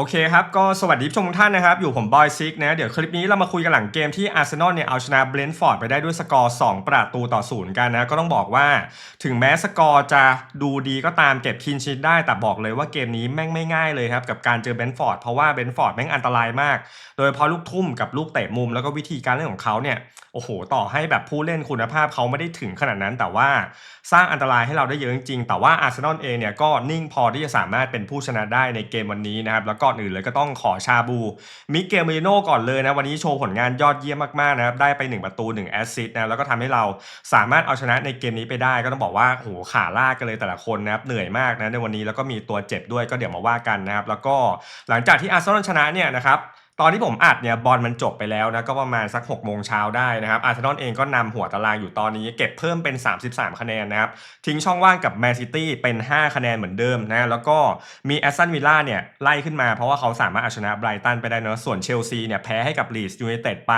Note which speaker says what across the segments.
Speaker 1: โอเคครับ ก็สวัสดีผู้ชมทุกท่านนะครับ อยู่ผมบอยซิกนะ เดี๋ยวคลิปนี้เรามาคุยกันหลังเกมที่อาร์เซนอลเนี่ย เอาชนะเบรนท์ฟอร์ดไปได้ด้วยสกอร์ 2 ประตูต่อศูนย์กันนะ ก็ต้องบอกว่าถึงแม้สกอร์จะดูดีก็ตามเก็บคินชิดได้ แต่บอกเลยว่าเกมนี้แม่งไม่ง่ายเลยครับ กับการเจอเบรนท์ฟอร์ดเพราะว่าเบรนท์ฟอร์ดแม่งอันตรายมาก โดยเฉพาะลูกทุ่มกับลูกเตะมุมแล้วก็วิธีการเล่นของเขาเนี่ยโอ้โห ต่อให้แบบผู้เล่นคุณภาพเขาไม่ได้ถึงขนาดนั้น แต่ว่าสร้างอันตรายให้เราได้เยอะจริงๆแต่ว่าอาร์เซนอลเองเนี่ยก็นิ่งพอที่จะสามารถเป็นผู้ชนะได้ในเกมวันนี้นะครับแล้วก่อนอื่นเลยก็ต้องขอชาบูมิเกลเมริโน่ก่อนเลยนะ วันนี้โชว์ผลงานยอดเยี่ยมมากๆนะครับ ได้ไป 1 ประตู 1 แอสซิสต์นะแล้วก็ทำให้เราสามารถเอาชนะในเกมนี้ไปได้ ก็ต้องบอกว่าโหขาลากกันเลยแต่ละคนนะครับเหนื่อยมากนะในวันนี้แล้วก็มีตัวเจ็บด้วยก็เดี๋ยวมาว่ากันนะครับแล้วก็หลังจากที่อาร์เซนอลชนะเนี่ยนะครับ ตอนที่ผมอัดเนี่ยบอลมันจบไปแล้วนะก็ประมาณสัก6กโมงเช้าได้นะครับอาร์เซนอลเองก็นำหัวตารางอยู่ตอนนี้ เก็บเพิ่มเป็น 33 คะแนนนะครับทิ้งช่องว่างกับแมนซิตี้เป็น 5 คะแนนเหมือนเดิมนะแล้วก็มีแอสตันวิลล่าเนี่ยไล่ขึ้นมาเพราะว่าเขาสามารถเอาชนะไบรตันไปได้เนะส่วนเชลซีเนี่ยแพ้ให้กับลีสยูไนเต็ดไป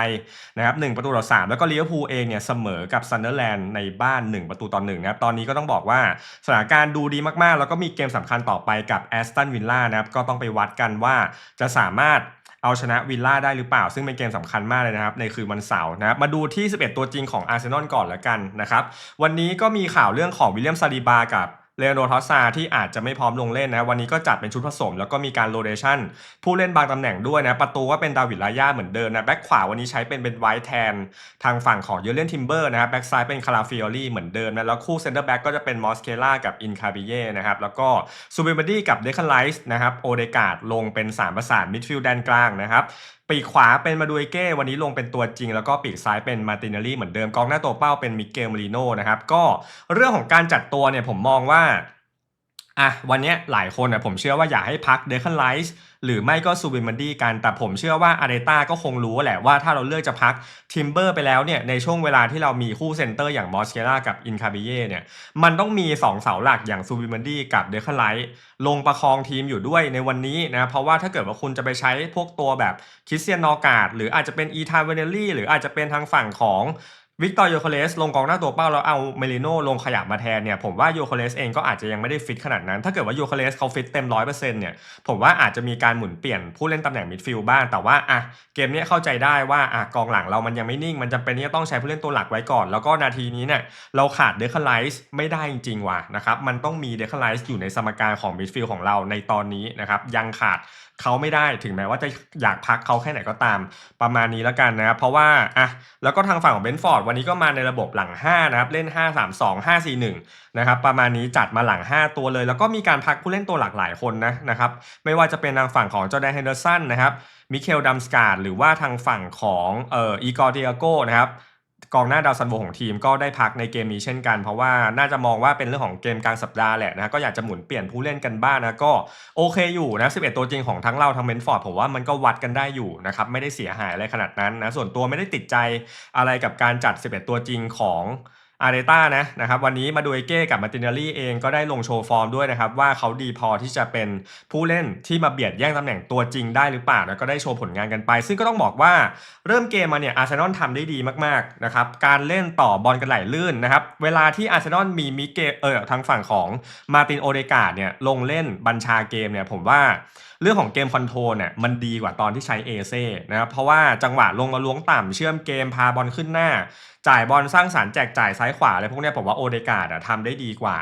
Speaker 1: นะครับหประตูต่อ3แล้วก็ลิเวอร์พูลเองเนี่ยเสมอกับซันเดอร์แลนด์ในบ้าน 1 ประตูต่อ1นะครับตอนนี้ก็ต้องบอกว่าสถานการณ์ดูดีมากๆ แล้วก็มีเกมสำคัญต่อไปกับแอสตันวิลล่านะครับก็ต้องไปวัดกันว่าจะสามารถ เอาชนะวิลล่าได้หรือเปล่า ซึ่งเป็นเกมสำคัญมากเลยนะครับ ในคืนวันเสาร์นะครับมาดูที่ 11 ตัวจริงของอาร์เซนอลก่อนละกันนะครับ วันนี้ก็มีข่าวเรื่องของวิลเลียมซาลิบากับ เลโอนโดทอสซาที่อาจจะไม่พร้อมลงเล่นนะ วันนี้ก็จัดเป็นชุดผสม แล้วก็มีการโรเดชันผู้เล่นบางตำแหน่งด้วยนะ ประตูก็เป็นดาวิดลาย่าเหมือนเดิมนะแบ็คขวาวันนี้ใช้เป็นเบนไวท์แทน ทางฝั่งของเยเลนทิมเบอร์นะครับแบ็คซ้ายเป็นคาราฟิโอลี่เหมือนเดิมนะ แล้วคู่เซนเตอร์แบ็กก็จะเป็นมอสเคล่ากับอินคาบิเย่นะครับแล้วก็ซูเบอร์ดี้กับเดคันไลส์นะครับโอเดกาดลงเป็นสามประสานมิดฟิลด์แดนกลางนะครับ ปีกขวาเป็นมาดูเอเก้วันนี้ลงเป็นตัวจริง แล้วก็ปีกซ้ายเป็นมาตินเนลลี่เหมือนเดิมกองหน้าตัวเป้าเป็นมิเกลมาริโน่นะครับก็เรื่องของการจัดตัวเนี่ยผมมองว่า อะวันนี้หลายคนนะผมเชื่อว่าอยากให้พักเดคันไลส์หรือไม่ก็ซูบิมันดี้กันแต่ผมเชื่อว่าอารเดต้าก็คงรู้แหละว่าถ้าเราเลือกจะพักทิมเบอร์ไปแล้วเนี่ยในช่วงเวลาที่เรามีคู่เซนเตอร์อย่างมอสเคล่ากับอินคาบิเย่เนี่ยมันต้องมี 2 เสาหลักอย่างซูบิมันดี้กับเดคันไลท์ลงประคองทีมอยู่ด้วยในวันนี้นะเพราะว่าถ้าเกิดว่าคุณจะไปใช้พวกตัวแบบคริสเตียนนอกาดหรืออาจจะเป็นอีธานเวเนลลี่หรืออาจจะเป็นทางฝั่งของ วิกตอร์โยโคเลสลงกองหน้าตัวเป้าแล้วเอาเมลิโนลงขยับมาแทนเนี่ยผมว่าโยโคเลสเองก็อาจจะยังไม่ได้ฟิตขนาดนั้น ถ้าเกิดว่าโยโคเลสเขาฟิตเต็มร้อยเปอร์เซ็นต์เนี่ยผมว่าอาจจะมีการหมุนเปลี่ยนผู้เล่นตำแหน่งมิดฟิลด์บ้าง แต่ว่าอะเกมนี้เข้าใจได้ว่าอะกองหลังเรามันยังไม่นิ่ง มันจำเป็นที่จะต้องใช้ผู้เล่นตัวหลักไว้ก่อน แล้วก็นาทีนี้เนี่ยเราขาดเดคไลส์ไม่ได้จริงๆว่ะนะครับมันต้องมีเดคไลส์อยู่ในสมการของมิดฟิลด์ของเราในตอนนี้นะครับยังขาดเขาไม่ได้ถึงแม้ว่าจะอยากพักเขาแค่ไหนก็ตามประมาณนี้แล้วกันนะครับเพราะว่าอะแล้วก็ทางฝั่งของเบนฟอร์ดวันนี้ก็มาในระบบหลัง 5 นะครับ เล่น 5 3 2 5 4 1 นะครับ ประมาณนี้จัดมาหลัง 5 ตัวเลย แล้วก็มีการพักผู้เล่นตัวหลากหลายคนนะนะครับ ไม่ว่าจะเป็นทางฝั่งของจอร์แดนเฮนเดอร์สันนะครับมิเคลดัมสการ์ดหรือว่าทางฝั่งของเอ่ออีกอร์เดียโกนะครับ กองหน้าดาวซันโบของทีมก็ได้พักในเกมนี้เช่นกัน เพราะว่าน่าจะมองว่าเป็นเรื่องของเกมกลางสัปดาห์แหละนะก็อยากจะหมุนเปลี่ยนผู้เล่นกันบ้างนะก็โอเคอยู่นะ11 ตัวจริงของทั้งเราทั้งเมนฟอร์ดผมว่ามันก็วัดกันได้อยู่นะครับไม่ได้เสียหายอะไรขนาดนั้นนะส่วนตัวไม่ได้ติดใจอะไรกับการจัด 11 ตัวจริงของ อาร์เดต้านะนะครับวันนี้มาดูเอเก้กับมาตินารี่เองก็ได้ลงโชว์ฟอร์มด้วยนะครับว่าเขาดีพอที่จะเป็นผู้เล่นที่มาเบียดแย่งตำแหน่งตัวจริงได้หรือเปล่าแล้วก็ได้โชว์ผลงานกันไป ซึ่งก็ต้องบอกว่าเริ่มเกมมาเนี่ยอาร์เซนอลทำได้ดีมากๆนะครับการเล่นต่อบอลกันไหลลื่นนะครับเวลาที่อาร์เซนอลมีมิเกเออทางฝั่งของมาตินโอเดกาดเนี่ยลงเล่นบัญชาเกมเนี่ยผมว่า เรื่องของเกมคอนโทรลเนี่ยมันดีกว่าตอนที่ใช้เอเซ่นะครับเพราะว่าจังหวะลงมาล้วงต่ำเชื่อมเกมพาบอลขึ้นหน้า จ่ายบอลสร้างสารรค์แจกจ่ายซ้ายขวาอะไรพวกนี้ผมว่าโอเดกาดอะทำได้ดีกว่า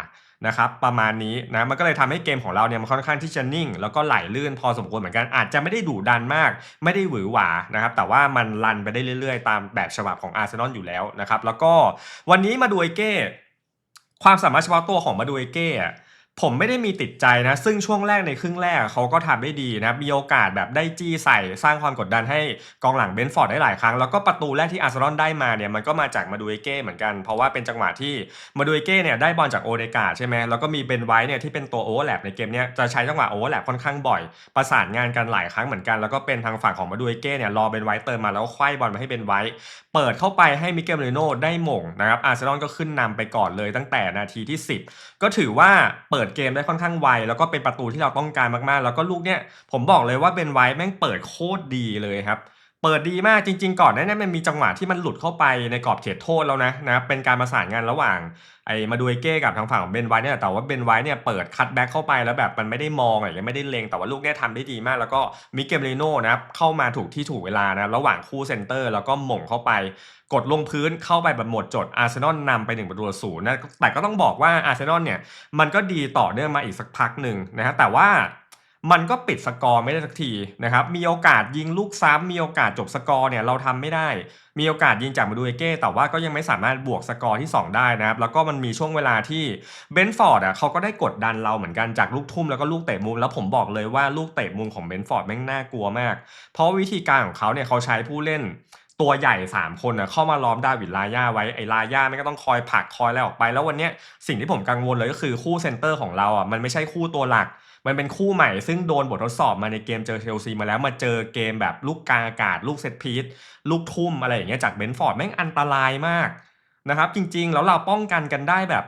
Speaker 1: นะครับประมาณนี้นะมันก็เลยทำให้เกมของเราเนี่ยมันค่อนข้างที่จะนิ่ง แล้วก็ไหลลื่นพอสมควรเหมือนกันอาจจะไม่ได้ดุดันมาก ไม่ได้หวือหวานะครับแต่ว่ามันรันไปได้เรื่อยๆ ตามแบบฉบับของอาร์เซนอลอยู่แล้วนะครับแล้วก็วันนี้มาดูเอเก้ความสามารถเฉพาะตัวของมาดูเอเก้อะ ผมไม่ได้มีติดใจนะ ซึ่งช่วงแรกในครึ่งแรกเขาก็ทำได้ดีนะ มีโอกาสแบบได้จี้ใส่สร้างความกดดันให้กองหลังเบนฟอร์ดได้หลายครั้ง แล้วก็ประตูแรกที่อาร์เซนอลได้มาเนี่ยมันก็มาจากมาดูเอเก้เหมือนกัน เพราะว่าเป็นจังหวะที่มาดูเอเก้เนี่ยได้บอลจากโอเดกาใช่ไหมแล้วก็มีเบนไวท์เนี่ยที่เป็นตัวโอเวอร์แลปในเกมเนี้ยจะใช้จังหวะโอเวอร์แลปค่อนข้างบ่อย ประสานงานกันหลายครั้งเหมือนกัน แล้วก็เป็นทางฝั่งของมาดูเอเก้เนี่ยรอเบนไวท์เติมมาแล้วก็ไขว้บอลมาให้เบนไวท์เปิดเข้าไปให้มิเกลเรโน่ได้หม่งนะครับอาร์เซนอลก็ขึ้นนำไปก่อนเลยตั้งแต่นาทีที่ 10 ก็ถือว่าเปิดเกมได้ค่อนข้างไว แล้วก็เป็นประตูที่เราต้องการมากๆ แล้วก็ลูกเนี้ยผมบอกเลยว่าเบนไวท์แม่งเปิดโคตรดีเลยครับ เปิดดีมากจริง ๆ ก่อนนั้นมันมีจังหวะที่มันหลุดเข้าไปในกรอบเขตโทษแล้วนะนะเป็นการประสานงานระหว่างไอ้มาดูเอเก้กับทางฝั่งของเบนไวท์เนี่ยแต่ว่าเบนไวท์เนี่ยเปิดคัตแบ็กเข้าไปแล้วแบบมันไม่ได้มองอะไรไม่ได้เลงแต่ว่าลูกเนี่ยทำได้ดีมาก แล้วก็มิเกลเรโน่นะเข้ามาถูกที่ถูกเวลานะระหว่างคู่เซนเตอร์ แล้วก็หม่งเข้าไปกดลงพื้นเข้าไปแบบหมดจดอาร์เซนอลนำไป1ประตูศูนย์นะแต่ก็ต้องบอกว่าอาร์เซนอลเนี่ยมันก็ดีต่อเนื่องมาอีกสักพักหนึ่งนะฮะแต่ว่า มันก็ปิดสกอร์ไม่ได้สักทีนะครับ มีโอกาสยิงลูกซ้ำมีโอกาสจบสกอร์เนี่ยเราทำไม่ได้ มีโอกาสยิงจากมาดูเอเก้แต่ว่าก็ยังไม่สามารถบวกสกอร์ที่ 2 ได้นะครับ แล้วก็มันมีช่วงเวลาที่เบนฟอร์ดอะเขาก็ได้กดดันเราเหมือนกันจากลูกทุ่มแล้วก็ลูกเตะมุม แล้วผมบอกเลยว่าลูกเตะมุมของเบนฟอร์ดแม่งน่ากลัวมาก เพราะวิธีการของเขาเนี่ยเขาใช้ผู้เล่น ตัวใหญ่ 3 คนนะเข้ามาล้อมดาวิดลาย่าไว้ไอ้ลาย่าไม่ก็ต้องคอยผลักคอยอะไรออกไป แล้ววันนี้สิ่งที่ผมกังวลเลยก็คือคู่เซนเตอร์ของเราอะมันไม่ใช่คู่ตัวหลัก มันเป็นคู่ใหม่ซึ่งโดนบททดสอบมาในเกมเจอเชลซีมาแล้วมาเจอเกมแบบลูกกลางอากาศ ลูกเซตพีซลูกทุ่มอะไรอย่างเงี้ยจากเบนฟอร์ดแม่งอันตรายมากนะครับจริงๆ แล้วเราป้องกันกันได้แบบ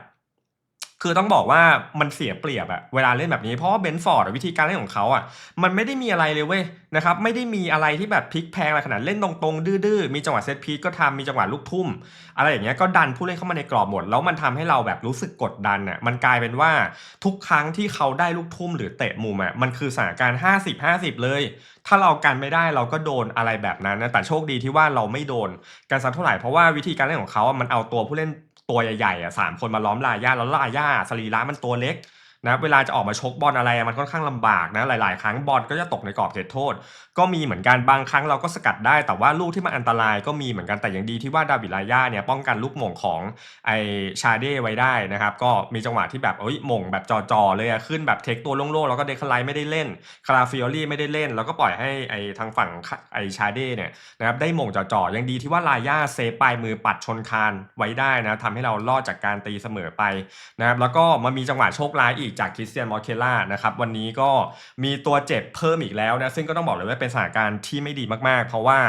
Speaker 1: คือต้องบอกว่ามันเสียเปรียบอะเวลาเล่นแบบนี้เพราะว่าเบนฟอร์ดวิธีการเล่นของเขาอะมันไม่ได้มีอะไรเลยเว้ยนะครับไม่ได้มีอะไรที่แบบพลิกแพลงอะไรขนาดเล่นตรงๆ ดื้อๆ มีจังหวะเซตพีก็ทำมีจังหวะลูกทุ่ม อะไรอย่างเงี้ยก็ดันผู้เล่นเข้ามาในกรอบหมด แล้วมันทำให้เราแบบรู้สึกกดดันอะมันกลายเป็นว่าทุกครั้งที่เขาได้ลูกทุ่มหรือเตะมุมอะมันคือสถานการณ์ 50 50 เลย ถ้าเรากันไม่ได้เราก็โดนอะไรแบบนั้นนะแต่โชคดีที่ว่าเราไม่โดนกันสักเท่าไหร่เพราะว่าวิธีการเล่นของเขาอะมันเอาตัวผู้เล่น ตัวใหญ่ๆอะสามคนมาล้อมลาย่าแล้วลาย่าสรีระมันตัวเล็ก นะเวลาจะออกมาชกบอลอะไรมันค่อนข้างลำบากนะหลาย ๆ ครั้งบอลก็จะตกในกรอบเขตโทษ ก็มีเหมือนกันบางครั้งเราก็สกัดได้ แต่ว่าลูกที่มันอันตรายก็มีเหมือนกันแต่อย่างดีที่ว่าดาวิดลาย่าเนี่ยป้องกันลูกหม่งของไอชาเด้ไว้ได้นะครับก็มีจังหวะที่แบบเอ้ยหม่งแบบจ่อๆเลยอะขึ้นแบบเทคตัวโล่งๆแล้วก็เดคไลไม่ได้เล่นคาราฟิโอลี่ไม่ได้เล่น แล้วก็ปล่อยให้ไอทางฝั่งไอชาเด้เนี่ยนะครับได้หม่งจ่อๆยังดีที่ว่าลาย่าเซฟปลายมือปัดชนคานไว้ได้นะทำให้เรารอดจากการตีเสมอไปนะครับแล้วก็มามีจังหวะโชคร้ายอีกจากคริสเตียนมอร์เคล่านะครับวันนี้ก็มีตัวเจ็บเพิ่มอีกแล้วนะซึ่งก็ต้องบอกเลยว่าเป็นสถานการณ์ที่ไม่ดีมากๆ เพราะว่า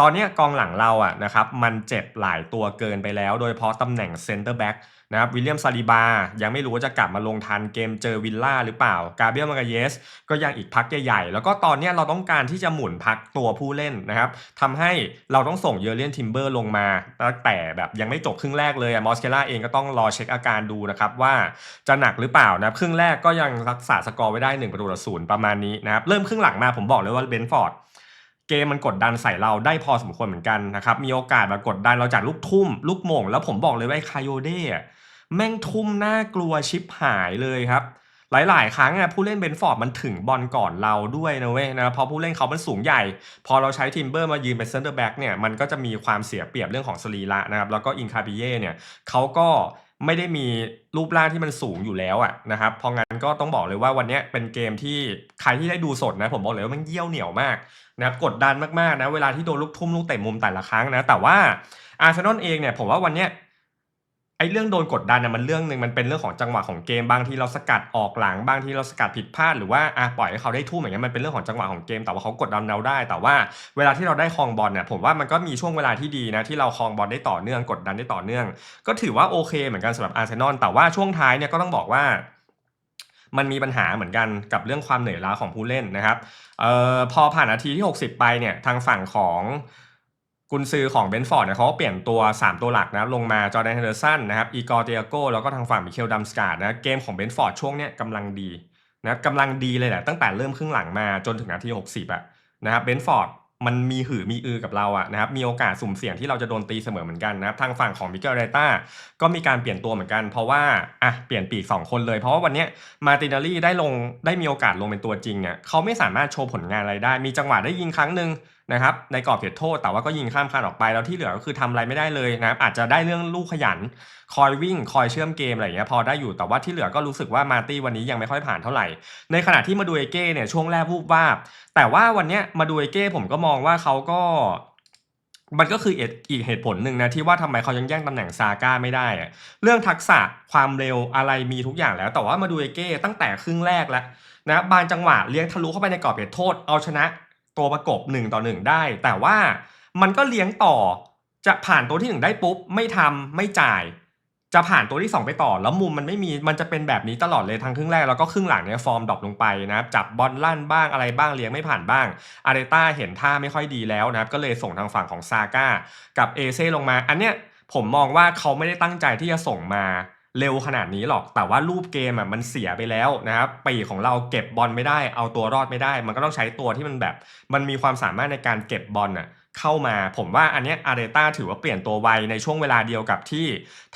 Speaker 1: ตอนนี้กองหลังเราอะนะครับมันเจ็บหลายตัวเกินไปแล้ว โดยเฉพาะตำแหน่งเซนเตอร์แบ็กนะครับวิลเลียมซาลิบา ยังไม่รู้ว่าจะกลับมาลงทันเกมเจอวิลล่าหรือเปล่า กาเบียลมากาเยส ก็ยังอีกพักใหญ่ๆ แล้วก็ตอนนี้เราต้องการที่จะหมุนพักตัวผู้เล่นนะครับทำให้เราต้องส่งเยอร์เลียนทิมเบอร์ลงมาตั้งแต่แบบยังไม่จบครึ่งแรกเลยอะมอสเคล่าเองก็ต้องรอเช็คอาการดูนะครับว่าจะหนักหรือเปล่านะครึ่งแรกก็ยังรักษาสกอร์ไว้ได้1ประตูต่อศูนย์ประมาณนี้นะครับเริ่มครึ่งหลังมาผมบอกเลยว่าเบนฟอร์ด เกมมันกดดันใส่เราได้พอสมควรเหมือนกันนะครับ มีโอกาสมากดดันเราจากลูกทุ่ม ลูกโมง แล้วผมบอกเลยว่าไอ้คายโยเด้แม่งทุ่มน่ากลัวชิบหายเลยครับ หลาย ๆ ครั้งอะผู้เล่นเบนฟอร์ดมันถึงบอลก่อนเราด้วยนะเว้ยนะเพราะผู้เล่นเขามันสูงใหญ่ พอเราใช้ทิมเบอร์มายืนเป็นเซนเตอร์แบ็กเนี่ยมันก็จะมีความเสียเปรียบเรื่องของสรีระนะครับแล้วก็อินคาบิเย่เนี่ยเขาก็ ไม่ได้มีรูปร่างที่มันสูงอยู่แล้วอะนะครับเพราะงั้นก็ต้องบอกเลยว่าวันนี้เป็นเกมที่ใครที่ได้ดูสดนะผมบอกเลยว่ามันเยี่ยวเหนียวมากนะครับกดดันมากๆนะเวลาที่โดนลูกทุ่มลูกเตะมุมแต่ละครั้งนะแต่ว่าอาร์เซนอลเองเนี่ยผมว่าวันนี้ ไอ้เรื่องโดนกดดันเนี่ยมันเรื่องหนึ่งมันเป็นเรื่องของจังหวะของเกมบางทีเราสกัดออกหลังบางทีเราสกัดผิดพลาดหรือว่าอะปล่อยให้เขาได้ทุ่มอย่างเงี้ยมันเป็นเรื่องของจังหวะของเกมแต่ว่าเขากดดันเราได้ แต่ว่าเวลาที่เราได้ครองบอลเนี่ยผมว่ามันก็มีช่วงเวลาที่ดีนะที่เราครองบอลได้ต่อเนื่องกดดันได้ต่อเนื่อง ก็ถือว่าโอเคเหมือนกันสำหรับอาร์เซนอลแต่ว่าช่วงท้ายเนี่ยก็ต้องบอกว่ามันมีปัญหาเหมือนกันกับเรื่องความเหนื่อยล้าของผู้เล่นนะครับเอ่อพอผ่านนาทีที่ 60 ไปเนี่ยทางฝั่งของ กุนซือของเบนฟอร์ดเนี่ยเขาก็เปลี่ยนตัว 3 ตัวหลักนะลงมาจอร์แดนเฮนเดอร์สันนะครับอีกอร์เตียโกแล้วก็ทางฝั่งมิเคลดัมสการ์ดนะเกมของเบนฟอร์ดช่วงเนี้ยกำลังดีนะกำลังดีเลยแหละตั้งแต่เริ่มครึ่งหลังมาจนถึงนาที 60อะนะครับเบนฟอร์ดมันมีหือมีอือกับเราอะนะครับมีโอกาสสุ่มเสี่ยงที่เราจะโดนตีเสมอเหมือนกันนะครับทางฝั่งของมิเกลเรต้าก็มีการเปลี่ยนตัวเหมือนกัน เพราะว่าอะเปลี่ยนปีกสองคนเลย เพราะว่าวันนี้มาตินาลีได้ลงได้มีโอกาสลงเป็นตัวจริงอะเขาไม่สามารถโชว์ผลงานอะไรได้ มีจังหวะได้ยิงครั้งหนึ่ง นะครับในกรอบเขตโทษแต่ว่าก็ยิงข้ามคานออกไปแล้วที่เหลือก็คือทำอะไรไม่ได้เลยนะครับอาจจะได้เรื่องลูกขยัน คอยวิ่งคอยเชื่อมเกมอะไรอย่างเงี้ยพอได้อยู่แต่ว่าที่เหลือก็รู้สึกว่ามาตี้วันนี้ยังไม่ค่อยผ่านเท่าไหร่ ในขณะที่มาดูเอเก้เนี่ยช่วงแรกวูบวาบแต่ว่าวันเนี้ยมาดูเอเก้ผมก็มองว่าเขาก็มันก็คืออีกเหตุผลหนึ่งนะที่ว่าทำไมเขายังแย่งตำแหน่งซาก้าไม่ได้อะเรื่องทักษะความเร็วอะไรมีทุกอย่างแล้ว แต่ว่ามาดูเอเก้ตั้งแต่ครึ่งแรกแล้วนะบางจังหวะเลี้ยงทะลุเข้าไปในกรอบเขตโทษเอาชนะ ตัวประกบ1ต่อ1ได้ แต่ว่ามันก็เลี้ยงต่อจะผ่านตัวที่ 1 ได้ปุ๊บ ไม่ทำไม่จ่าย จะผ่านตัวที่ 2 ไปต่อ แล้วมุมมันไม่มีมันจะเป็นแบบนี้ตลอดเลยทั้งครึ่งแรกแล้วก็ครึ่งหลังเนี่ยฟอร์มดรอปลงไปนะครับจับบอลลั่นบ้างอะไรบ้างเลี้ยงไม่ผ่านบ้างอาร์เตต้าเห็นท่าไม่ค่อยดีแล้วนะครับก็เลยส่งทางฝั่งของซาก้ากับเอเซ่ลงมา อันเนี้ยผมมองว่าเขาไม่ได้ตั้งใจที่จะส่งมา เร็วขนาดนี้หรอก แต่ว่ารูปเกมอะมันเสียไปแล้วนะครับปีของเราเก็บบอลไม่ได้ เอาตัวรอดไม่ได้ มันก็ต้องใช้ตัวที่มันแบบ มันมีความสามารถในการเก็บบอลอะเข้ามาผมว่าอันเนี้ยอาร์เรต้าถือว่าเปลี่ยนตัวไวในช่วงเวลาเดียวกับที่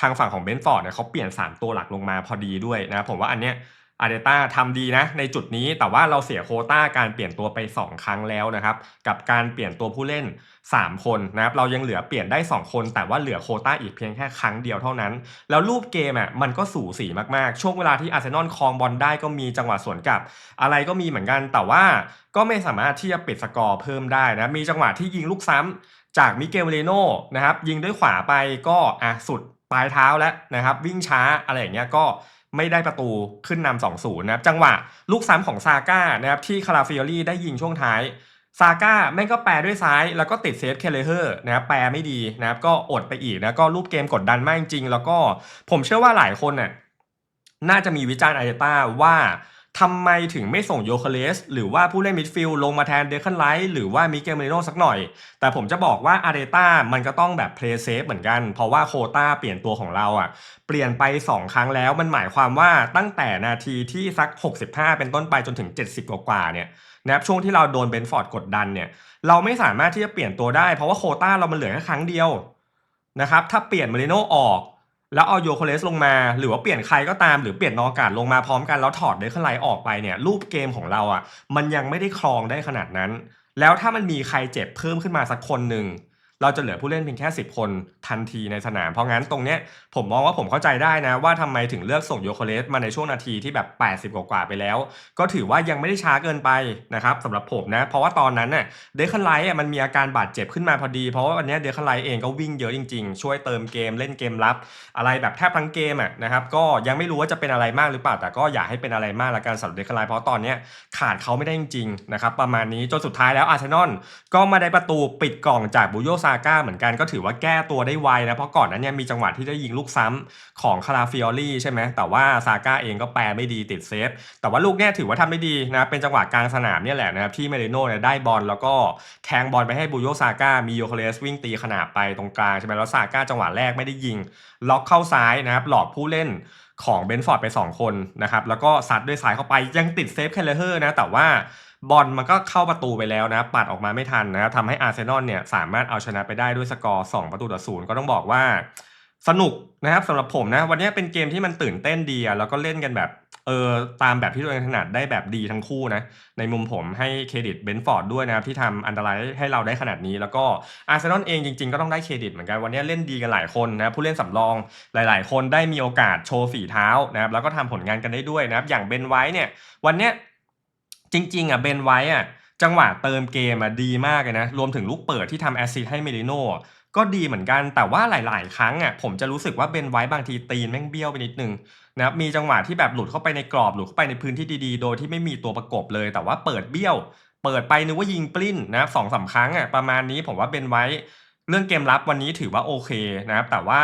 Speaker 1: ทางฝั่งของเบนฟอร์ดเนี่ยเขาเปลี่ยน 3 ตัวหลักลงมาพอดีด้วยนะผมว่าอันเนี้ย อาร์เตต้าทำดีนะในจุดนี้แต่ว่าเราเสียโคต้าการเปลี่ยนตัวไป 2 ครั้งแล้วนะครับกับการเปลี่ยนตัวผู้เล่น 3 คนนะครับเรายังเหลือเปลี่ยนได้ 2 คน แต่ว่าเหลือโคต้าอีกเพียงแค่ครั้งเดียวเท่านั้น แล้วรูปเกมอะมันก็สูสีมากๆ ช่วงเวลาที่อาร์เซนอลครองบอลได้ก็มีจังหวะสวนกลับ อะไรก็มีเหมือนกันแต่ว่าก็ไม่สามารถที่จะปิดสกอร์เพิ่มได้นะมีจังหวะที่ยิงลูกซ้ำจากมิเกลเรโนนะครับยิงด้วยขวาไปก็อะสุดปลายเท้าแล้วนะครับวิ่งช้าอะไรอย่างเงี้ยก็ ไม่ได้ประตูขึ้นนำสองศูนย์นะครับจังหวะลูกซ้ำของซาก้านะครับที่คาราฟิโอลี่ได้ยิงช่วงท้ายซาก้าแม่งก็แปรด้วยซ้ายแล้วก็ติดเซฟเคเลเฮอร์นะครับแปรไม่ดีนะครับก็อดไปอีกนะก็รูปเกมกดดันมากจริงๆแล้วก็ผมเชื่อว่าหลายคนน่ะน่าจะมีวิจารณ์อาเตต้าว่า ทำไมถึงไม่ส่งโยคาเลสหรือว่าผู้เล่นมิดฟิลด์ลงมาแทนเดคันไลท์หรือว่ามิเกลเมริโนสักหน่อย แต่ผมจะบอกว่าอาร์เตต้ามันก็ต้องแบบเพลย์เซฟเหมือนกัน เพราะว่าโคต้าเปลี่ยนตัวของเราอะ เปลี่ยนไป 2 ครั้งแล้วมันหมายความว่าตั้งแต่นาทีที่สัก 65 เป็นต้นไปจนถึง 70 กว่าเนี่ยนะครับช่วงที่เราโดนเบนฟอร์ดกดดันเนี่ยเราไม่สามารถที่จะเปลี่ยนตัวได้เพราะว่าโคต้าเรามันเหลือแค่ครั้งเดียวนะครับถ้าเปลี่ยนมาริโนออก แล้วเอาโยโคเลสลงมา หรือว่าเปลี่ยนใครก็ตามหรือเปลี่ยนนอกาดลงมาพร้อมกันแล้วถอดเดคไลออกไปเนี่ยรูปเกมของเราอะมันยังไม่ได้ครองได้ขนาดนั้น แล้วถ้ามันมีใครเจ็บเพิ่มขึ้นมาสักคนหนึ่ง เราจะเหลือผู้เล่นเพียงแค่ 10 คนทันทีในสนาม เพราะงั้นตรงเนี้ยผมมองว่าผมเข้าใจได้นะ ว่าทำไมถึงเลือกส่งโยโคเลสมาในช่วงนาทีที่แบบ 80 กว่าไปแล้ว ก็ถือว่ายังไม่ได้ช้าเกินไปนะครับสำหรับผมนะ เพราะว่าตอนนั้นเน่ะเดคันไลท์มันมีอาการบาดเจ็บขึ้นมาพอดี เพราะว่าวันนี้เดคันไลท์เองก็วิ่งเยอะจริงๆ ช่วยเติมเกมเล่นเกมรับ อะไรแบบแทบทั้งเกมอะนะครับก็ยังไม่รู้ว่าจะเป็นอะไรมากหรือเปล่าแต่ก็อย่าให้เป็นอะไรมากละกันสำหรับเดคันไลท์เพราะตอนเนี้ยขาดเขาไม่ได้จริงๆนะครับประมาณนี้จนสุดท้ายแล้วอาร์เซนอลก็มาได้ประตูปิดกล่องจากบูโยซาก้าเหมือนกันก็ถือว่าแก้ตัวได้ไวนะเพราะก่อนนั้นเนี่ยมีจังหวะที่ได้ยิงลูกซ้ำของคาราฟิออลี่ใช่ไหมแต่ว่าซาก้าเองก็แปรไม่ดีติดเซฟ แต่ว่าลูกเนี่ยถือว่าทำได้ดีนะเป็นจังหวะกลางสนามเนี่ยแหละนะครับที่เมเรโน่เนี่ยได้บอลแล้วก็แทงบอลไปให้บูโยซาก้ามีโยโคเลสวิ่งตีขนาบไปตรงกลางใช่ไหมแล้วซาก้าจังหวะแรกไม่ได้ยิง ล็อกเข้าซ้ายนะครับหลอกผู้เล่นของเบนฟอร์ดไป 2 คนนะครับแล้วก็ซัดด้วยซ้ายเข้าไปยังติดเซฟแคลเลอร์นะแต่ว่า บอลมันก็เข้าประตูไปแล้วนะ ปัดออกมาไม่ทันนะทำให้อาร์เซนอลเนี่ยสามารถเอาชนะไปได้ด้วยสกอร์ 2 ประตูต่อศูนย์ก็ต้องบอกว่า สนุกนะครับสำหรับผมนะ วันนี้เป็นเกมที่มันตื่นเต้นดีแล้วก็เล่นกันแบบเออตามแบบที่ตัวเองถนัดได้แบบดีทั้งคู่นะ ในมุมผมให้เครดิตเบนฟอร์ดด้วยนะครับที่ทำอันตรายให้เราได้ขนาดนี้ แล้วก็อาร์เซนอลเองจริงๆ ก็ต้องได้เครดิตเหมือนกัน วันนี้เล่นดีกันหลายคนนะผู้เล่นสำรองหลายๆ คนได้มีโอกาสโชว์ฝีเท้านะครับแล้วก็ทำผลงานกันได้ด้วยนะครับอย่างเบนไว้เนี่ยวันเนี้ย จริง ๆอะเบนไว้อะจังหวะเติมเกมอะดีมากเลยนะ รวมถึงลูกเปิดที่ทำแอสซิสให้เมริโน่ก็ดีเหมือนกันแต่ว่าหลาย ๆ ครั้งอะผมจะรู้สึกว่าเบนไว้บางทีตีนแม่งเบี้ยวไปนิดนึงนะครับมีจังหวะที่แบบหลุดเข้าไปในกรอบหลุดเข้าไปในพื้นที่ดี ๆ โดยที่ไม่มีตัวประกบเลย แต่ว่าเปิดเบี้ยว เปิดไปนึกว่ายิงปลิ้นนะครับสองสามครั้งอะประมาณนี้ผมว่าเป็นไว้เรื่องเกมรับวันนี้ถือว่าโอเคนะครับแต่ว่า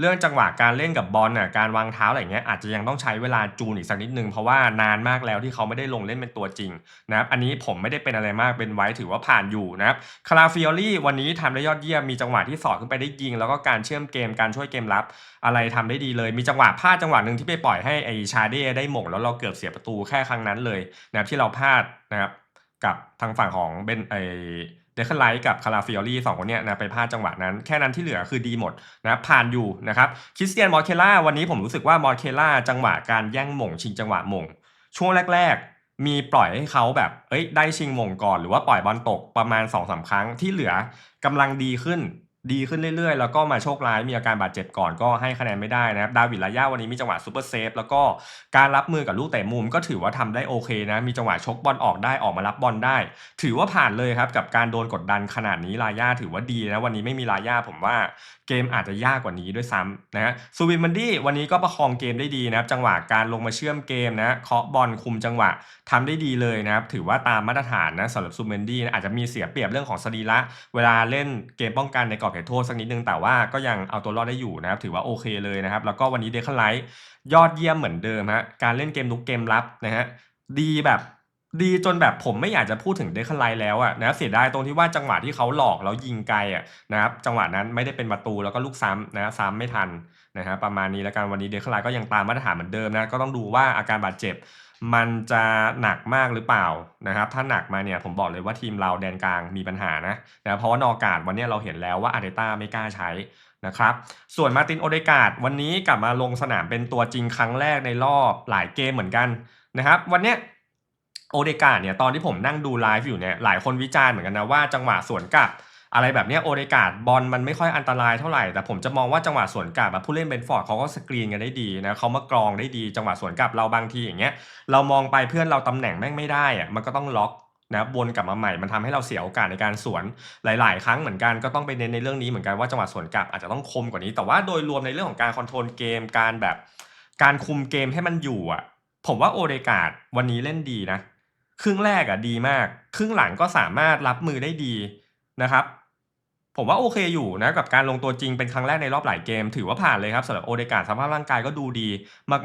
Speaker 1: เรื่องจังหวะการเล่นกับบอลน่ะการวางเท้าอะไรเงี้ยอาจจะยังต้องใช้เวลาจูนอีกสักนิดนึงเพราะว่านานมากแล้วที่เขาไม่ได้ลงเล่นเป็นตัวจริงนะครับอันนี้ผมไม่ได้เป็นอะไรมากเป็นไว้ถือว่าผ่านอยู่นะครับคาราฟิออลี่วันนี้ทำได้ยอดเยี่ยมมีจังหวะที่สอดขึ้นไปได้ยิง แล้วก็การเชื่อมเกมการช่วยเกมรับอะไรทำได้ดีเลย มีจังหวะพลาดจังหวะหนึ่งที่ไปปล่อยให้ไอชาเด้ได้หม่งแล้วเราเกือบเสียประตูแค่ครั้งนั้นเลยนะครับที่เราพลาดนะครับกับทางฝั่งของเบนไอ เดคไลท์กับคาราฟิออรี่สองคนเนี้ยนะไปพลาดจังหวะนั้น แค่นั้นที่เหลือคือดีหมดนะผ่านอยู่นะครับคริสเตียนมอร์เคล่าวันนี้ผมรู้สึกว่ามอร์เคล่าจังหวะการแย่งมงชิงจังหวะมงช่วงแรก ๆ มีปล่อยให้เขาแบบเอ้ยได้ชิงมงก่อน หรือว่าปล่อยบอลตกประมาณ2อสาครั้งที่เหลือกำลังดีขึ้น ดีขึ้นเรื่อยๆ แล้วก็มาโชคร้ายมีอาการบาดเจ็บก่อนก็ให้คะแนนไม่ได้นะครับ ดาวิดลาย่าวันนี้มีจังหวะซูเปอร์เซฟแล้วก็การรับมือกับลูกเตะมุมก็ถือว่าทำได้โอเคนะ มีจังหวะชกบอลออกได้ออกมารับบอลได้ ถือว่าผ่านเลยครับ กับการโดนกดดันขนาดนี้ลาย่าถือว่าดีนะวันนี้ไม่มีลาย่าผมว่าเกมอาจจะยากกว่านี้ด้วยซ้ำนะฮะซูวินมันดี้วันนี้ก็ประคองเกมได้ดีนะครับ จังหวะการลงมาเชื่อมเกมนะเคาะบอลคุมจังหวะทำได้ดีเลยนะครับถือว่าตามมาตรฐานนะสำหรับซูเมนดี้นะอาจจะมีเสียเปรียบเรื่องของสรีระเวลาเล่นเกมป้องกันในกรอบอบเขตโทษสักนิดนึงแต่ว่าก็ยังเอาตัวรอดได้อยู่นะครับถือว่าโอเคเลยนะครับ แล้วก็วันนี้เดคไลท์ยอดเยี่ยมเหมือนเดิมฮะการเล่นเกมลุกเกมรับนะฮะดีแบบดีจนแบบผมไม่อยากจะพูดถึงเดคไลท์แล้วอะนะครับเสียดายตรงที่ว่าจังหวะที่เขาหลอกแล้วยิงไกลอะนะครับจังหวะนั้นไม่ได้เป็นประตูแล้วก็ลูกซ้ำนะซ้ำไม่ทันนะฮะประมาณนี้แล้วกันวันนี้เดคไลท์ก็ยังตามมาตรฐานเหมือนเดิมนะก็ต้องดูว่าอาการบาดเจ็บ มันจะหนักมากหรือเปล่านะครับ ถ้าหนักมาเนี่ยผมบอกเลยว่าทีมเราแดนกลางมีปัญหานะนะเพราะว่านอกาดวันนี้เราเห็นแล้วว่าอาร์เตต้าไม่กล้าใช้นะครับ ส่วนมาตินโอเดกาดวันนี้กลับมาลงสนามเป็นตัวจริงครั้งแรกในรอบหลายเกมเหมือนกันนะครับ วันนี้โอเดกาดเนี่ยตอนที่ผมนั่งดูไลฟ์อยู่เนี่ยหลายคนวิจารณ์เหมือนกันนะว่าจังหวะสวนกลับ อะไรแบบนี้โอเดกาดบอลมันไม่ค่อยอันตรายเท่าไหร่ แต่ผมจะมองว่าจังหวะสวนกลับผู้เล่นเบนฟอร์ดเขาก็สกรีนกันได้ดีนะเขามากรองได้ดีจังหวะสวนกลับเราบางทีอย่างเงี้ยเรามองไปเพื่อนเราตำแหน่งแม่งไม่ได้อะมันก็ต้องล็อกนะวนกลับมาใหม่มันทำให้เราเสียโอกาสในการสวนหลาย ๆ ครั้งเหมือนกันก็ต้องไปเน้นในเรื่องนี้เหมือนกันว่าจังหวะสวนกลับอาจจะต้องคมกว่านี้แต่ว่าโดยรวมในเรื่องของการคอนโทรลเกมการแบบ การคุมเกมให้มันอยู่อะ ผมว่าโอเดกาดวันนี้เล่นดีนะ ครึ่งแรกอะดีมาก ครึ่งหลังก็สามารถรับมือได้ดีนะครับ ผมว่าโอเคอยู่นะกับการลงตัวจริงเป็นครั้งแรกในรอบหลายเกม ถือว่าผ่านเลยครับสำหรับโอเดกาสภาพร่างกายก็ดูดี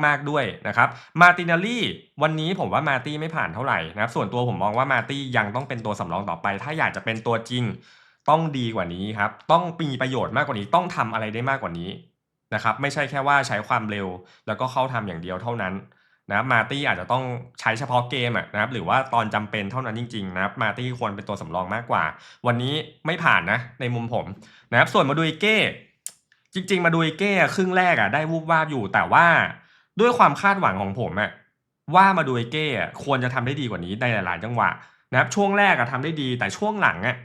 Speaker 1: มากๆด้วยนะครับมาตินาลี่วันนี้ผมว่ามาตี้ไม่ผ่านเท่าไหร่นะครับส่วนตัวผมมองว่ามาตี้ยังต้องเป็นตัวสำรองต่อไป ถ้าอยากจะเป็นตัวจริงต้องดีกว่านี้ครับต้องมีประโยชน์มากกว่านี้ต้องทำอะไรได้มากกว่านี้นะครับไม่ใช่แค่ว่าใช้ความเร็ว แล้วก็เข้าทำอย่างเดียวเท่านั้น นะครับมาตี้อาจจะต้องใช้เฉพาะเกมอะนะครับหรือว่าตอนจำเป็นเท่านั้นจริงๆนะครับมาตี้ควรเป็นตัวสำรองมากกว่า วันนี้ไม่ผ่านนะในมุมผมนะครับส่วนมาดูอิเก้จริง ๆ มาดูอิเก้ครึ่งแรกอะได้วูบวาบอยู่ แต่ว่าด้วยความคาดหวังของผมอะว่ามาดูอิเก้ควรจะทำได้ดีกว่านี้ในหลายๆจังหวะนะครับช่วงแรกอะทำได้ดีแต่ช่วงหลังอะ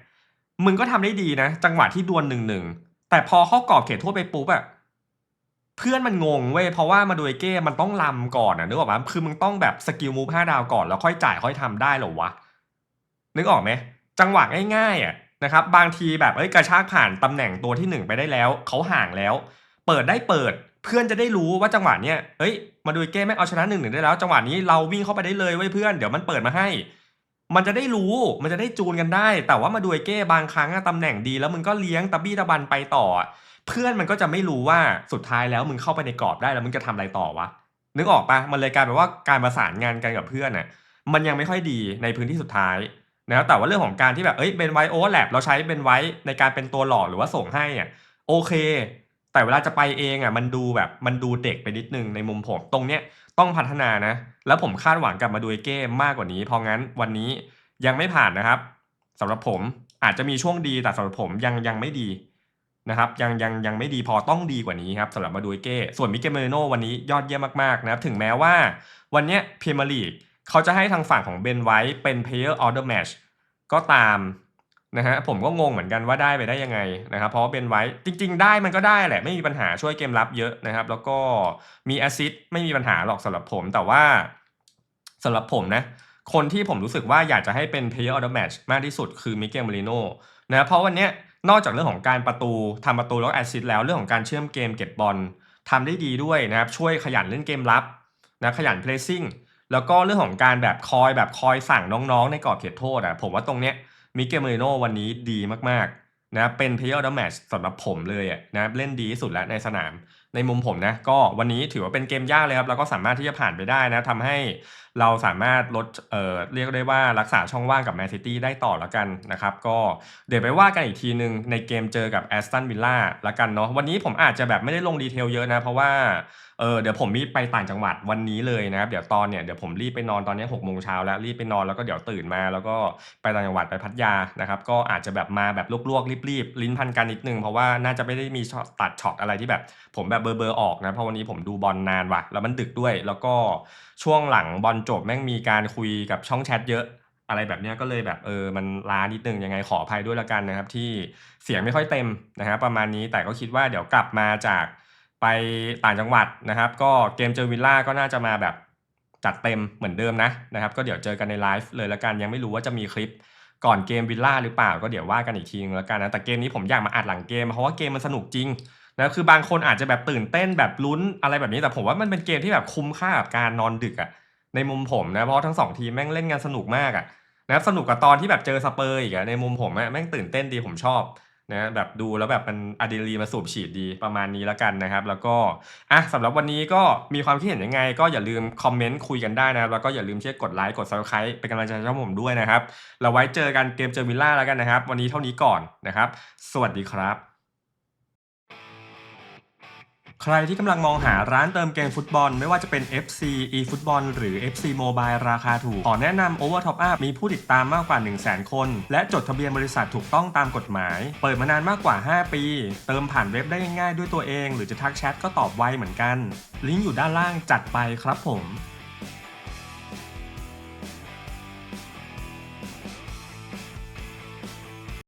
Speaker 1: มึงก็ทำได้ดีนะ จังหวะที่ดวลหนึ่งหนึ่งแต่พอเข้ากรอบเขตโทษไปปุ๊บอะ เพื่อนมันงงเว้ยเพราะว่ามาดูอิเก้มันต้องลำก่อนอะนึกออกปะคือมึงต้องแบบสกิลมูฟห้าดาวก่อนแล้วค่อยจ่ายค่อยทำได้เหรอวะนึกออกไหมจังหวะง่ายๆอะนะครับบางทีแบบเอ้ยกระชากผ่านตำแหน่งตัวที่หนึ่งไปได้แล้วเขาห่างแล้ว เปิดได้เปิดเพื่อนจะได้รู้ว่าจังหวะเนี้ยเอ้ยมาดูเกมแม่งเอาชนะหนึ่งหนึ่งได้แล้ว จังหวะนี้เราวิ่งเข้าไปได้เลยเว้ยเพื่อนเดี๋ยวมันเปิดมาให้ มันจะได้รู้มันจะได้จูนกันได้ แต่ว่ามาดูเก้บางครั้งตำแหน่งดีแล้วมึงก็เลี้ยงตะบี้ตะบันไปต่อ เพื่อนมันก็จะไม่รู้ว่าสุดท้ายแล้วมึงเข้าไปในกรอบได้แล้วมึงจะทำอะไรต่อวะนึกออกปะมันเลยกลายเป็นว่าการประสานงานกันกับเพื่อนน่ะมันยังไม่ค่อยดีในพื้นที่สุดท้ายนะแต่ว่าเรื่องของการที่แบบเอ้ยเป็นไวโอแลปเราใช้เป็นไว้ในการเป็นตัวหลอกหรือว่าส่งให้อะโอเค แต่เวลาจะไปเองอะมันดูแบบมันดูเด็กไปนิดนึงในมุมผมตรงเนี้ยต้องพัฒนานะ แล้วผมคาดหวังกลับมาดูเก้มากกว่านี้ เพราะงั้นวันนี้ยังไม่ผ่านนะครับสำหรับผมอาจจะมีช่วงดีแต่สำหรับผมยังยังไม่ดี นะครับยังยังยังไม่ดีพอต้องดีกว่านี้ครับสำหรับมาดูเก้ส่วนมิเกลเมโนวันนี้ยอดเยี่ยมมากๆนะครับถึงแม้ว่าวันนี้ยพเมียร์ลีกเขาจะให้ทางฝั่งของเบนไว้เป็น Player of the Match ก็ตามนะฮะผมก็งงเหมือนกันว่าได้ไปได้ยังไงนะครับเพราะว่าเบนไว้จริง ๆ ได้มันก็ได้แหละไม่มีปัญหาช่วยเกมรับเยอะนะครับ แล้วก็มีแอซิดไม่มีปัญหาหรอกสำหรับผมแต่ว่าสำหรับผมนะคนที่ผมรู้สึกว่าอยากจะให้เป็น Player of the Match มากที่สุดคือมิเกลมาริโนนะเพราะวันเนี้ย นอกจากเรื่องของการประตูทำประตูแล้วแอซิดแล้วเรื่องของการเชื่อมเกมเก็บบอลทำได้ดีด้วยนะครับช่วยขยันเล่นเกมรับนะขยันเพลซิ่งแล้วก็เรื่องของการแบบคอยแบบคอยสั่งน้องๆ ในกรอบเขตโทษอะผมว่าตรงเนี้ยมิเกลเมริโนวันนี้ดีมากๆนะเป็น Player of the Match สำหรับผมเลยอะนะเล่นดีที่สุดแล้วในสนาม ในมุมผมนะก็วันนี้ถือว่าเป็นเกมยากเลยครับแล้วก็สามารถที่จะผ่านไปได้นะทำให้เราสามารถลดเอ่อเรียกได้ว่ารักษาช่องว่างกับแมนซิตี้ได้ต่อแล้วกันนะครับก็เดี๋ยวไปว่ากันอีกทีหนึ่งในเกมเจอกับแอสตันวิลล่าละกันเนาะวันนี้ผมอาจจะแบบไม่ได้ลงดีเทลเยอะนะเพราะว่า เออเดี๋ยวผมมีไปต่างจังหวัดวันนี้เลยนะครับ เดี๋ยวตอนเนี่ยเดี๋ยวผมรีบไปนอนตอนนี้หกโมงเช้าแล้วรีบไปนอนแล้วก็เดี๋ยวตื่นมา แล้วก็ไปต่างจังหวัดไปพัทยานะครับ ก็อาจจะแบบมาแบบลวกๆรีบๆลิ้นพันกันนิดนึงเพราะว่าน่าจะไม่ได้มีช็อตตัดช็อตอะไรที่แบบ ผมแบบเบอร์เบอร์ออกนะเพราะวันนี้ผมดูบอลนานว่ะแล้วมันดึกด้วย แล้วก็ช่วงหลังบอลจบแม่งมีการคุยกับช่องแชทเยอะอะไรแบบเนี้ยก็เลยแบบเออมันล้านิดนึงยังไงขออภัยด้วยละกันนะครับ ที่เสียงไม่ค่อยเต็มนะครับประมาณนี้แต่ก็คิดว่าเดี๋ยวกลับมาจาก ไปต่างจังหวัดนะครับ ก็เกมเจอวิลล่าก็น่าจะมาแบบจัดเต็มเหมือนเดิมนะนะครับ ก็เดี๋ยวเจอกันในไลฟ์เลยละกันยังไม่รู้ว่าจะมีคลิปก่อนเกมวิลล่าหรือเปล่า ก็เดี๋ยวว่ากันอีกทีนึงแล้วกันนะแต่เกมนี้ผมอยากมาอัดหลังเกมเพราะว่าเกมมันสนุกจริงนะคือบางคนอาจจะแบบตื่นเต้นแบบลุ้นอะไรแบบนี้แต่ผมว่ามันเป็นเกมที่แบบคุ้มค่ากับการนอนดึกอะในมุมผมนะเพราะทั้งสองทีมแม่งเล่นกันสนุกมากอะนะสนุกกว่าตอนที่แบบเจอสเปอร์อีกอะในมุมผมแม่งตื่นเต้นดีผมชอบ นะแบบดูแล้วแบบมันอะดรีนาลีนมาสูบฉีดดีประมาณนี้แล้วกันนะครับ แล้วก็อะสำหรับวันนี้ก็มีความคิดเห็นยังไง ก็อย่าลืมคอมเมนต์คุยกันได้นะครับแล้วก็อย่าลืมเช่กดไลค์กดซับสไครป์เป็นกำลังใจให้ผมด้วยนะครับเราไว้เจอกันเกมเจอวิลล่าแล้วกันนะครับ วันนี้เท่านี้ก่อนนะครับ สวัสดีครับ ใครที่กำลังมองหาร้านเติมเกมฟุตบอล ไม่ว่าจะเป็น FC eFootball หรือ FC Mobile ราคาถูก ขอแนะนำ Over Top Up มีผู้ติดตามมากกว่า 1 0 0 0 0 0 คน และจดทะเบียนบริษัทถูกต้องตามกฎหมาย เปิดมานานมากกว่า 5 ปี เติมผ่านเว็บได้ง่ายๆด้วยตัวเอง หรือจะทักแชทก็ตอบไวเหมือนกัน ลิงก์อยู่ด้านล่างจัดไปครับผม